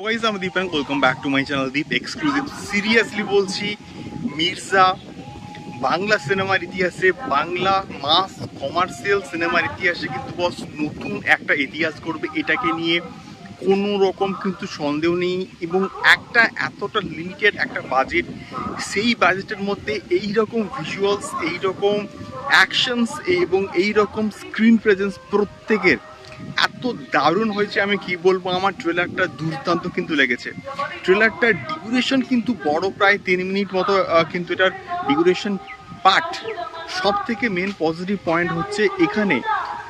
Guys আমি Deep and welcome back to my channel Deep exclusive seriously বলছি মির্জা বাংলা সিনেমার ইতিহাসে বাংলা মাস কমার্শিয়াল সিনেমার ইতিহাসে কিন্তু বস নতুন একটা ইতিহাস করবে এটাকে নিয়ে কোনো রকম কিন্তু সন্দেহ নেই এবং একটা এতটা লিমিটেড একটা বাজেট সেই বাজেটের মধ্যে এই রকম ভিজুয়ালস এই রকম অ্যাকশনস এবং এই রকম স্ক্রিন প্রেজেন্স প্রত্যেকের এত দারুণ হয়েছে, আমি কি বলব? আমার ট্রেলারটা দুর্দান্ত কিন্তু লেগেছে। ট্রেলারটার ডিউরেশন কিন্তু বড়, প্রায় তিন মিনিট মতো কিন্তু এটার ডিউরেশন পার্ট সব থেকে মেন পজিটিভ পয়েন্ট হচ্ছে এখানে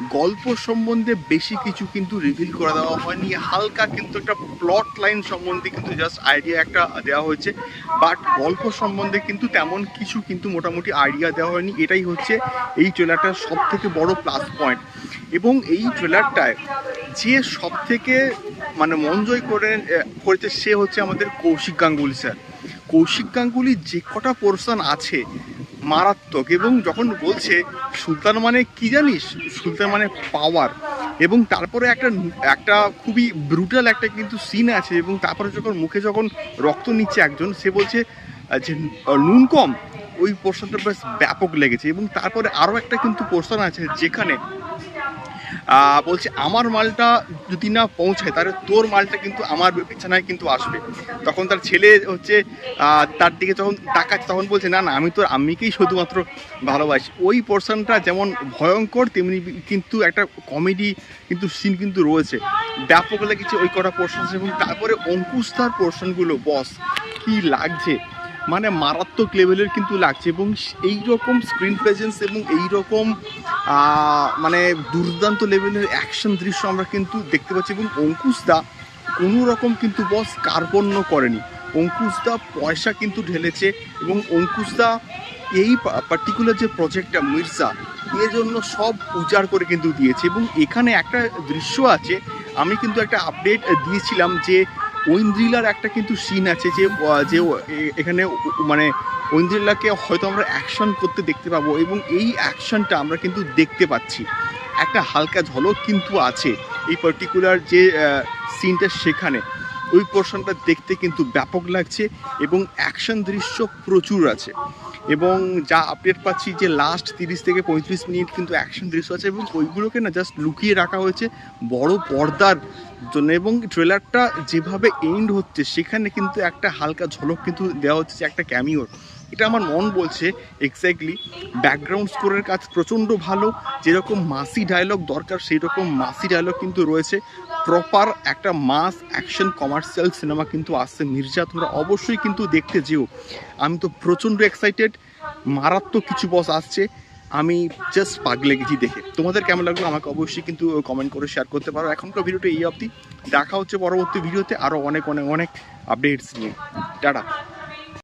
গল্প সম্বন্ধে বেশি কিছু কিন্তু রিভিল করে দেওয়া হয়নি। হালকা কিন্তু একটা প্লট লাইন সম্বন্ধে কিন্তু জাস্ট আইডিয়া একটা দেওয়া হয়েছে। বাট গল্প সম্বন্ধে কিন্তু তেমন কিছু কিন্তু মোটামুটি আইডিয়া দেওয়া হয়নি। এটাই হচ্ছে এই ট্রেলারটার সব থেকে বড় প্লাস পয়েন্ট এবং এই ট্রেলারটায় যে সব থেকে মানে মন জয় করে করেছে সে হচ্ছে আমাদের কৌশিক গাঙ্গুলি স্যার কৌশিক গাঙ্গুলি যে কটা পোর্শন আছে মারাত্মক এবং যখন বলছে সুলতান মানে কি জানিস? সুলতান মানে পাওয়ার এবং তারপরে একটা একটা খুবই ব্রুটাল একটা কিন্তু সিন আছে এবং তারপরে যখন মুখে যখন রক্ত নিচ্ছে একজন, সে বলছে যে নুন কম। ওই পোর্শনটা বেশ ব্যাপক লেগেছে এবং তারপরে আরও একটা কিন্তু পোর্শন আছে যেখানে বলছে আমার মালটা যদি না পৌঁছায়, তাহলে তোর মালটা কিন্তু আমার বিছানায় কিন্তু আসবে। তখন তার ছেলে হচ্ছে তার দিকে যখন তাকাচ্ছে, তখন বলছে, না না, আমি তোর আম্মিকেই শুধুমাত্র ভালোবাসি। ওই পোর্শনটা যেমন ভয়ঙ্কর, তেমনি কিন্তু একটা কমেডি কিন্তু সিন কিন্তু রয়েছে। ব্যাপক লেগেছে ওই কটা পোর্শন এবং তারপরে অঙ্কুশ তার পোর্শনগুলো বস কি লাগছে? মানে মারাত্মক লেভেলের কিন্তু লাগছে এবং এই রকম স্ক্রিন প্রেজেন্স এবং এই রকম মানে দুর্দান্ত লেভেলের অ্যাকশন দৃশ্য আমরা কিন্তু দেখতে পাচ্ছি এবং অঙ্কুশদা কোনো রকম কিন্তু বস কার্পণ্য করেনি। অঙ্কুশদা পয়সা কিন্তু ঢেলেছে এবং অঙ্কুশদা এই পার্টিকুলার যে প্রজেক্টটা মির্জা, এর জন্য সব উজাড় করে কিন্তু দিয়েছে এবং এখানে একটা দৃশ্য আছে, আমি কিন্তু একটা আপডেট দিয়েছিলাম যে ঐন্দ্রিলার একটা কিন্তু সিন আছে যে যে এখানে মানে ঐন্দ্রিলাকে হয়তো আমরা অ্যাকশন করতে দেখতে পাবো এবং এই অ্যাকশনটা আমরা কিন্তু দেখতে পাচ্ছি। একটা হালকা ঝলক কিন্তু আছে এই পার্টিকুলার যে সিনটা সেখানে। ওই পোর্শনটা দেখতে কিন্তু ব্যাপক লাগছে এবং অ্যাকশন দৃশ্য প্রচুর আছে। এবং যা আপডেট পাচ্ছি যে লাস্ট তিরিশ থেকে পঁয়ত্রিশ মিনিট কিন্তু অ্যাকশন দৃশ্য আছে এবং ওইগুলোকে না জাস্ট লুকিয়ে রাখা হয়েছে বড় পর্দার জন্য এবং ট্রেলারটা যেভাবে এন্ড হচ্ছে, সেখানে কিন্তু একটা হালকা ঝলক কিন্তু দেওয়া হচ্ছে একটা ক্যামিওর এটা আমার মন বলছে এক্স্যাক্টলি ব্যাকগ্রাউন্ড স্কোরের কাজ প্রচণ্ড ভালো, যেরকম মাসি ডায়লগ দরকার সেই রকম মাসি ডায়লগ কিন্তু রয়েছে। প্রপার একটা মাস অ্যাকশন কমার্শিয়াল সিনেমা কিন্তু আসছে মির্জা, তোমরা অবশ্যই কিন্তু দেখতে যেও। আমি তো প্রচণ্ড এক্সাইটেড মারাত্মক কিছু বস আসছে, আমি জাস্ট পাগলে গেছি দেখে। তোমাদের কেমন লাগল আমাকে অবশ্যই কিন্তু কমেন্ট করে শেয়ার করতে পারো। এখনকার ভিডিওটা এই অবধি। দেখা হচ্ছে পরবর্তী ভিডিওতে আরও অনেক অনেক অনেক আপডেটস নিয়ে। টাটা।